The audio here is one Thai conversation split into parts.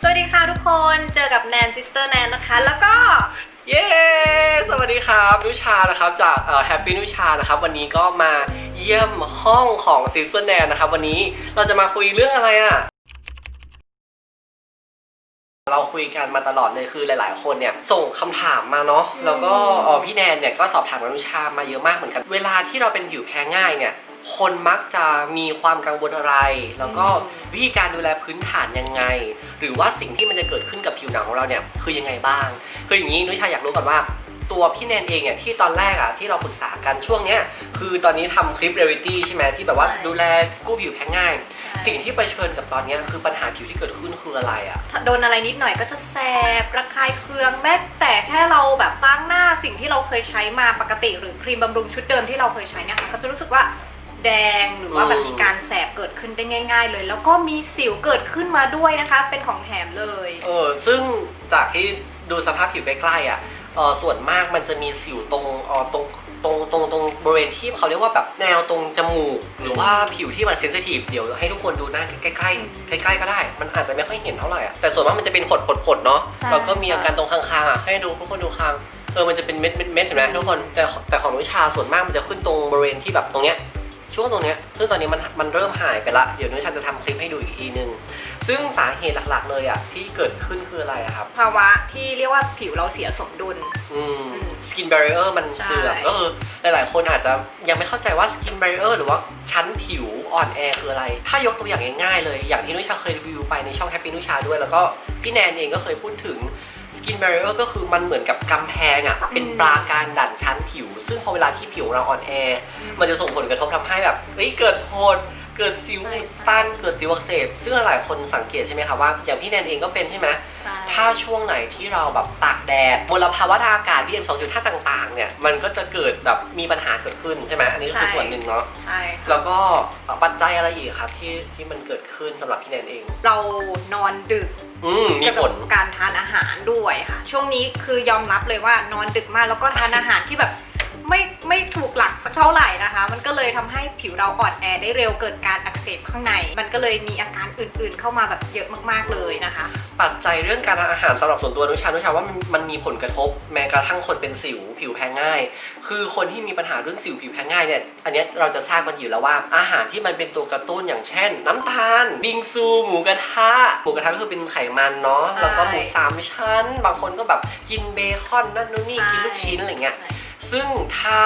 สวัสดีค่ะทุกคนเจอกับแนนซิสเตอร์แนนนะคะ แล้วก็ เย้ สวัสดีครับนุชานะครับจากเอ่อ Happy นุชานะครับ วันนี้ก็มาเยี่ยมห้องของซิสเตอร์แนนนะครับ วันนี้เราจะมาคุยเรื่องอะไรอะเราคุยกันมาตลอดเลยคือหลาย ๆ คนเนี่ยส่งคำถามมาเนาะแล้วก็เอ่อพี่แนนเนี่ยก็สอบถามกับนุชามาเยอะมากเหมือนกัน เวลาที่เราเป็นผิวแพ้ง่ายเนี่ย คนมักจะมีความกังวลอะไร แล้วก็วิธีการดูแลพื้นฐานยังไง หรือว่าสิ่งที่มันจะเกิดขึ้นกับผิวหนังของเราเนี่ยคือยังไงบ้าง คืออย่างนี้นุชาอยากรู้ก่อนว่า ตัวพี่แนนเองเนี่ยที่ตอนแรกอะที่เราปรึกษากันช่วงเนี้ยคือตอนนี้ทำคลิปเรียลิตี้ใช่ไหมที่แบบว่าใช่ ดูแลกู้ผิวแพ้ง่าย สิ่งที่ไปเชิญกับตอนเนี้ยคือปัญหาผิวที่เกิดขึ้นคืออะไรอะโดนอะไรนิดหน่อยก็จะแสบระคายเคืองแม้แต่แค่เราแบบล้างหน้าสิ่งที่เราเคยใช้มาปกติ หรือครีมบำรุงชุดเดิมที่เราเคยใช้เนี่ยค่ะก็จะรู้สึกว่า แดงหรือว่าแบบมีการแสบเกิดขึ้นได้ง่าย ๆ เลย แล้วก็มีสิวเกิดขึ้นมาด้วยนะคะ เป็นของแถมเลย เออซึ่งจากที่ดูสภาพผิวใกล้ๆอะเออส่วนมากมันจะมีสิวตรงเออตรงตรงตรงตรงบริเวณที่เขาเรียกว่าแบบแนวตรงจมูก หรือว่าผิวที่มันเซนซิทีฟเดี๋ยวให้ทุกคนดูหน้าใกล้ๆใกล้ๆก็ได้ มันอาจจะไม่ค่อยเห็นเท่าไหร่อะแต่ส่วนมากมันจะเป็นผดผดๆเนาะใช่ แล้วก็มีอาการตรงคางๆอะให้ดูทุกคนดูคางเออมันจะเป็นเม็ดเม็ดเม็ดเห็นไหมทุกคนแต่แต่ของวิชาส่วนมากมันจะขึ้นตรงบริเวณที่แบบตรงเนี้ย ช่วงตรงเนี้ยซึ่งตอนนี้มันมันเริ่มหายไปละ เดี๋ยวนุชาจะทำคลิปให้ดูอีกทีนึง ซึ่งสาเหตุหลักๆ เลยอะที่เกิดขึ้นคืออะไรอะครับ ภาวะที่เรียกว่าผิวเราเสียสมดุล อืมอืมสกิน b บ r ร i เออร์มันใช่เสื่อมก็คือหลายๆ คนอาจจะยังไม่เข้าใจว่าสกิน b บ r ร i เออร์หรือว่าชั้นผิวอ่อนแอคืออะไร ถ้ายกตัวอย่างง่ายๆเลย อย่างที่นุชาเคยรีวิวไปในช่อง Happy นุชาด้วย แล้วก็พี่แนนเองก็เคยพูดถึง สกิน b บ r ร i เออร์ก็คือมันเหมือนกับกำแพงอะเป็นปราการดั่นชั้นผิว ซึ่งพอเวลาที่ผิวเราอ่อนแอ มันจะส่งผลกระทบทำให้แบบเฮ้ยเกิดโหดเกิดสิวใช่อุดใช่ตันเกิดสิวอักเสบ ซึ่งหลายคนสังเกตใช่ไหมครับว่าอย่างพี่แนนเองก็เป็นใช่ไหมใช่ถ้าช่วงไหนที่เราแบบตากแดดมลภาวะทางอากาศ PM 2.5 ต่าง ๆ เนี่ย มันก็จะเกิดแบบมีปัญหาเกิดขึ้นใช่ไหมอันนี้ก็คือใช่ส่วนหนึ่งเนาะใช่ค่ะแล้วก็ปัจจัยอะไรอีกครับที่ที่มันเกิดขึ้นสำหรับพี่แนนเอง เรานอนดึกอืมมีเกี่ยวผกับลการทานอาหารด้วย ค่ะ ช่วงนี้คือยอมรับเลยว่านอนดึกมากแล้วก็ทานอาหารที่แบบ ไม่ไม่ถูกหลักสักเท่าไหร่นะคะ มันก็เลยทำให้ผิวเราอ่อนแอได้เร็วเกิดการอักเสบข้างใน มันก็เลยมีอาการอื่นๆเข้ามาแบบเยอะมากๆเลยนะคะ ปัจจัยเรื่องการทานอาหารสำหรับส่วนตัวนุชานุชาว่ามันมันมีผลกระทบแม้กระทั่งคนเป็นสิวผิวแพ้ง่าย คือคนที่มีปัญหาเรื่องสิวผิวแพ้ง่ายเนี่ยอันเนี้ยเราจะทราบกันอยู่แล้วว่า อาหารที่มันเป็นตัวกระตุ้นอย่างเช่น น้ำตาล บิงซูหมูกระทะหมูกระทะก็คือเป็นไขมันเนาะใช่แล้วก็หมูสามชั้น บางคนก็แบบกินเบคอนนั่นนู่นนี่ใช่กินลูกชิ้นอะไรเงี้ย ซึ่งถ้า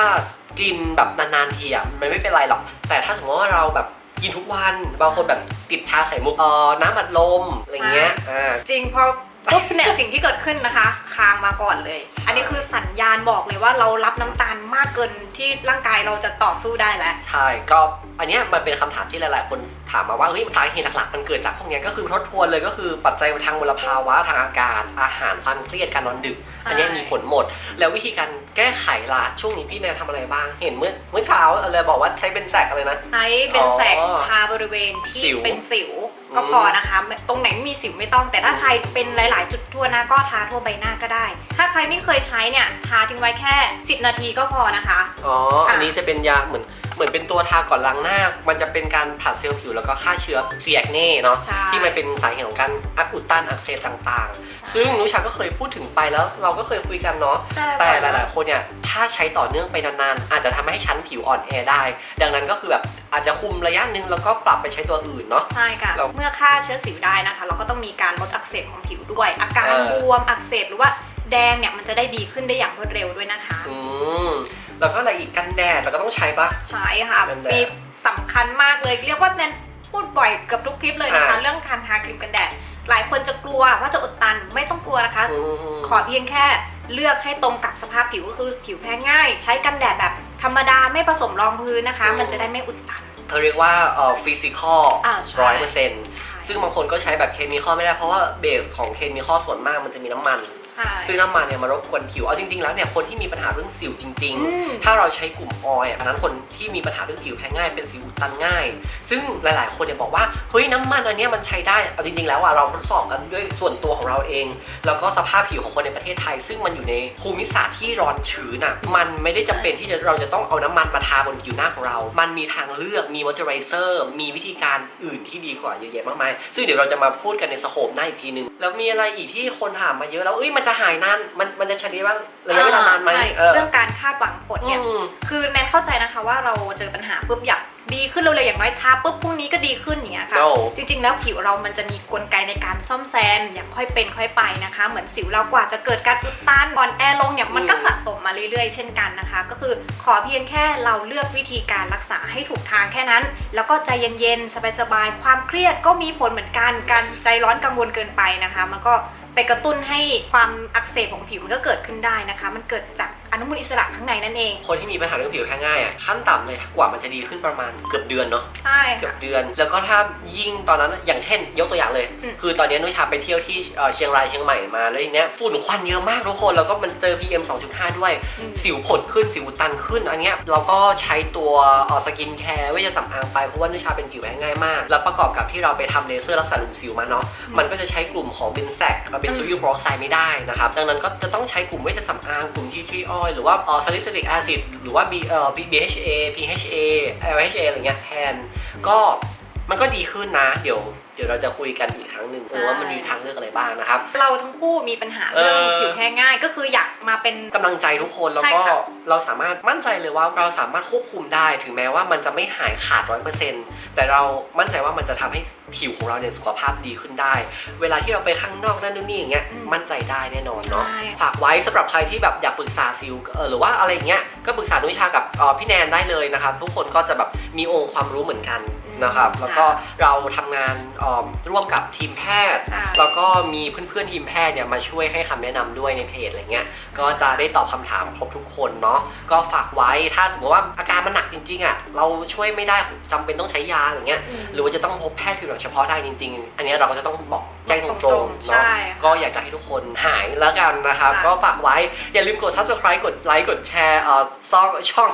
กินแบบนานๆทีอะมันไม่เป็นไรหรอก แต่ถ้าสมมติว่าเราแบบกินทุกวันบางคนแบบติดชาไข่มุกเอ่อน้ำอัดลมอะไรเงี้ยอ่า จริงพอปุ๊บเนี่ย สิ่งที่เกิดขึ้นนะคะคางมาก่อนเลย อันนี้คือสัญญาณบอกเลยว่าเรารับน้ำตาลมากเกินที่ร่างกายเราจะต่อสู้ได้แล้ว ใช่ก็ อันเนี้ยมันเป็นคำถามที่หลาย ๆ คนถามมาว่าเฮ้ยสาเหตุหลัก ๆ มันเกิดจากพวกเนี้ยก็คือทบทวนเลยก็คือปัจจัยทางมลภาวะทางอากาศ อาหารความเครียดการนอนดึกใช่อันเนี้ยมีผลหมด แล้ววิธีการแก้ไขล่ะช่วงนี้พี่แนนทำอะไรบ้าง เห็นเมื่อเมื่อเช้าอะไรบอกว่าใช้เป็นแสกอะไรนะ ใช้เป็นแสกอ๋อทาบริเวณที่สิวเป็นสิวก็อืมพอนะคะไม่ตรงไหนไม่มีสิวไม่ต้อง แต่ถ้าใครเป็นหลาย ๆ จุดทั่วหน้าก็ทาทั่วใบหน้าก็ได้ ถ้าใครไม่เคยใช้เนี่ยทาทิ้งไว้แค่ 10 นาทีก็พอนะคะอ๋ออะอันนี้จะเป็นยาเหมือน เหมือนเป็นตัวทาก่อนล้างหน้า มันจะเป็นการผลัดเซลล์ผิวแล้วก็ฆ่าเชื้อเซียกเน่เนาะใช่ ที่มันเป็นสาเหตุของการอักอุดตันอักเสบต่างๆ ซึ่งนุชาก็เคยพูดถึงไปแล้วเราก็เคยคุยกันเนาะ ใช่แต่หค่ะลายๆ คนเนี่ยถ้าใช้ต่อเนื่องไปนานๆ อาจจะทำให้ชั้นผิวอ่อนแอได้ ดังนั้นก็คือแบบอาจจะคุมระยะหนึ่งแล้วก็ปรับไปใช้ตัวอื่นเนาะ ใช่ค่ะ เราเมื่อฆ่าเชื้อสิวได้นะคะ เราก็ต้องมีการลดอักเสบของผิวด้วย อาการเออ บวมอักเสบหรือว่าแดงเนี่ยมันจะได้ดีขึ้นได้อย่างรวดเร็วด้วยนะคะ อืม แล้วก็อะไรอีกกันแดดเราก็ต้องใช้ปะ ใช่ค่ะกันแดดมีสำคัญมากเลยเรียกว่าแนนพูดบ่อยเกับทุกคลิปเลยนะคะ อ่า เรื่องการทาครีมกันแดด หลายคนจะกลัวว่าจะอุดตันไม่ต้องกลัวนะคะอืมขอเพียงแค่เลือกให้ตรงกับสภาพผิวก็คือผิวแพ้ง่าย ใช้กันแดดแบบธรรมดาไม่ผสมรองพื้นนะคะ อืม มันจะได้ไม่อุดตัน เขาเรียกว่าเอ่อฟิสิกอลอ่าใช่ ร้อยเปอร์เซ็นต์ใช่ซึ่งบางคนก็ใช้แบบเคมีคอลไม่ได้เพราะว่าเบสของเคมีคอลส่วนมากมันจะมีน้ำมัน ใใช่ ซึ่งน้ำมันเนี่ยมารบกวนผิว เอาจริงๆแล้วเนี่ยคนที่มีปัญหาเรื่องสิวจริง อืม ๆ ถ้าเราใช้กลุ่มออยล์อันนั้นคนที่มีปัญหาเรื่องผิวแพ้ง่ายเป็นสิวอุดตันง่าย ซึ่งหลายๆ คนเนี่ยบอกว่าเฮ้ยน้ำมันอันเนี้ยมันใช้ได้เอาจริงๆแล้วอะเราทดสอบกันด้วยส่วนตัวของเราเอง แล้วก็สภาพผิวของคนในประเทศไทย ซึ่งมันอยู่ในภูมิศาสตร์ที่ร้อนชื้นอะมันไม่ได้จำเป็นที่จะเราจะต้องเอาน้ำมันมาทาบนผิวหน้าของเรา มันมีทางเลือกมีมอยเจอไรเซอร์มีวิธีการอื่นที่ดีกว่าเยอะแยะมากมายซึ่งเดี๋ยวเราจะมาพูดกันในสโคปหน้าอีกทีนึง แล้วมีอะไรอีกที่คนถามมาเยอะแล้วเอ้ยมันจะหายนานมันมันจะใช้ได้บ้างระยะเวลานานไหมใช่เออเรื่องการคาดหวังผลเนี่ยอืมคือแนนเข้าใจนะคะว่าเราเจอปัญหาปุ๊บอยาก ดีขึ้นเร็วๆอย่างน้อยทาปุ๊บพรุ่งนี้ก็ดีขึ้นอย่างเงี้ยค่ะ No จริงๆ แล้วผิวเรามันจะมีกลไกในการซ่อมแซมอย่างค่อยเป็นค่อยไปนะคะ เหมือนสิวเรากว่าจะเกิดการอุดตันอ่อนแอลงเนี่ยมันก็อืมสะสมมาเรื่อยๆ เช่นกันนะคะ ก็คือขอเพียงแค่เราเลือกวิธีการรักษาให้ถูกทางแค่นั้น แล้วก็ใจเย็นๆ สบายๆ ความเครียดก็มีผลเหมือนกันการใจร้อนกังวลเกินไปนะคะ มันก็ไปกระตุ้นให้ความอักเสบของผิวมันก็เกิดขึ้นได้นะคะ มันเกิดจาก อนุมูลอิสระข้างในนั่นเอง คนที่มีปัญหาเรื่องผิวแพ้ง่ายอะขั้นต่ำเลยกว่ามันจะดีขึ้นประมาณเกือบเดือนเนาะใช่เกือค่ะบเดือน แล้วก็ถ้ายิ่งตอนนั้นอย่างเช่น ยกตัวอย่างเลย อืม คือตอนนี้นุชาไปเที่ยวที่เอ่อเชียงรายเชียงใหม่มาแล้วทีเนี้ยฝุ่นควันเยอะมากทุกคนแล้วก็มันเจอ PM 2.5 ด้วย อืม สิวผดขึ้นสิวอุดตันขึ้น อันเนี้ยเราก็ใช้ตัวเอ่อสกินแคร์เวชสำอางไป เพราะว่านุชาเป็นผิวแพ้ง่ายมาก แล้วประกอบกับที่เราไปทำเลเซอร์รักษาหลุมสิวมาเนาะอืมมันก็จะใช้กลุ่มของเบนแซกเบนโซยิลโปรไซด์ไม่ได้นะครับ ดังนั้นก็จะต้องใช้กลุ่มเวชสำอางกลุ่มทีทรีออยหรือว่าเอ่อซาลิซิลิกแอซิดหรือว่า B เอ่อ BHA PHA LHA อะไรเงี้ยแทนก็มันก็ดีขึ้นนะ เดี๋ยว เดี๋ยวเราจะคุยกันอีกครั้งหนึ่งใช่ว่ามันมีทางเลือกอะไรบ้างนะครับ เราทั้งคู่มีปัญหาเรื่องเออผิวแพ้ง่าย ก็คืออยากมาเป็นกำลังใจทุกคนแล้วใช่ก็ค่ะเราสามารถมั่นใจเลยว่าเราสามารถควบคุมได้ ถึงแม้ว่ามันจะไม่หายขาดร้อยเปอร์เซ็นต์แต่เรามั่นใจว่ามันจะทำให้ผิวของเราเนี่ยสุขภาพดีขึ้นได้ เวลาที่เราไปข้างนอกนั่นนู่นนี่อย่างเงี้ยมั่นใจได้แน่นอนเนาะใช่ฝากไว้สำหรับใครที่แบบอยากปรึกษาซิลเออหรือว่าอะไรอย่างเงี้ยก็ปรึกษานุชากับเอ่อพี่แนนได้เลยนะครับทุกคนก็จะแบบมีองค์ความรู้เหมือนกันนะครับอืมแล้วก็เราทำงานเอ่อร่วมกับทีมแพทย์ ใช่ แล้วก็มีเพื่อนๆทีมแพทย์เนี่ยมาช่วยให้คำแนะนำด้วยในเพจอะไรเงี้ย ก็จะได้ตอบคำถามครบทุกคนเนาะ ก็ฝากไว้ถ้าสมมติว่าอาการมันหนักจริงๆอะเราช่วยไม่ได้จำเป็นต้องใช้ยาอย่างเงี้ย อืม หรือว่าจะต้องพบแพทย์ผิวหนังเฉพาะทางจริง ๆ อันเนี้ยเราก็จะต้องบอกแจ้งตตรรงงๆๆเนาะ ใช่ก็อยากจะให้ทุกคนหายแล้วกันนะครับ ค่ะ ก็ฝากไว้ อย่าลืมกด subscribe กดไลค์กดแชร์เอ่อซ่องช่อง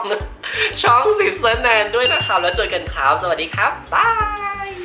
ช่องสิสเตอร์แนนด้วยนะครับ แล้วเจอกันครับ สวัสดีครับบาย